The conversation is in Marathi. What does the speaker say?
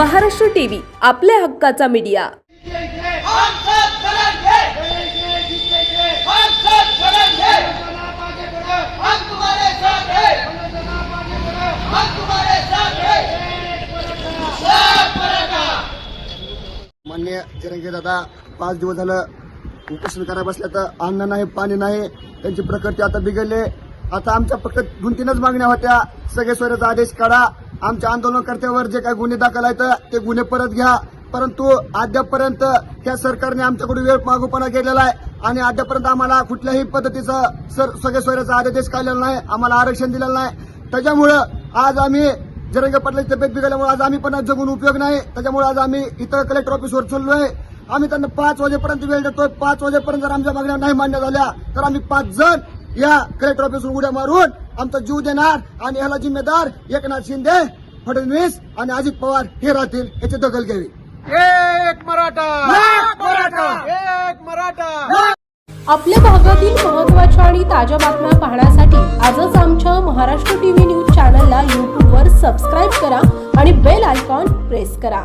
महाराष्ट्र टीव्ही आपल्या हक्काचा मीडिया. मान्य चिरंजीव दादा पाच दिवस झालं उपोषण करायला बसल्या तर अन्न नाही पाणी नाही त्यांची प्रकृती आता बिघडले. आता आमच्या फक्त दोन तीनच मागण्या होत्या. सगळे सोयऱ्याचा आदेश काढा. आमच्या आंदोलनकर्त्यावर जे काही गुन्हे दाखल आहेत ते गुन्हे परत घ्या. परंतु अद्यापपर्यंत त्या सरकारने आमच्याकडून वेळ मागोपणा केलेला आहे आणि अद्यापर्यंत आम्हाला कुठल्याही पद्धतीचा सर सगळे सोयऱ्याचा आदेश काढलेला नाही आम्हाला आरक्षण दिलेलं नाही. त्याच्यामुळं आज आम्ही जरंगे पाटलाची तब्येत बिघडल्यामुळे आज आम्ही पण जगून उपयोग नाही. त्याच्यामुळे आज आम्ही इथं कलेक्टर ऑफिसवर चाललोय आम्ही त्यांना पाच वाजेपर्यंत वेळ देतोय. पाच वाजेपर्यंत जर आमच्या मागण्या नाही मान्य झाल्या तर आम्ही पाच जण या कलेक्टर ऑफिसवर उड्या मारून आमचा जीव देणार आणि याला जिम्मेदार एकनाथ शिंदे फडणवीस आणि अजित पवार हे राहतील याची दखल घ्यावी. एक मराठा! एक मराठा! एक मराठा! आपल्या भागातील महत्त्वाच्या आणि ताज्या बातम्या पाहण्यासाठी आजच आमच्या महाराष्ट्र टीव्ही न्यूज चॅनलला यूट्यूबवर सबस्क्राईब करा आणि बेल आयकॉन प्रेस करा.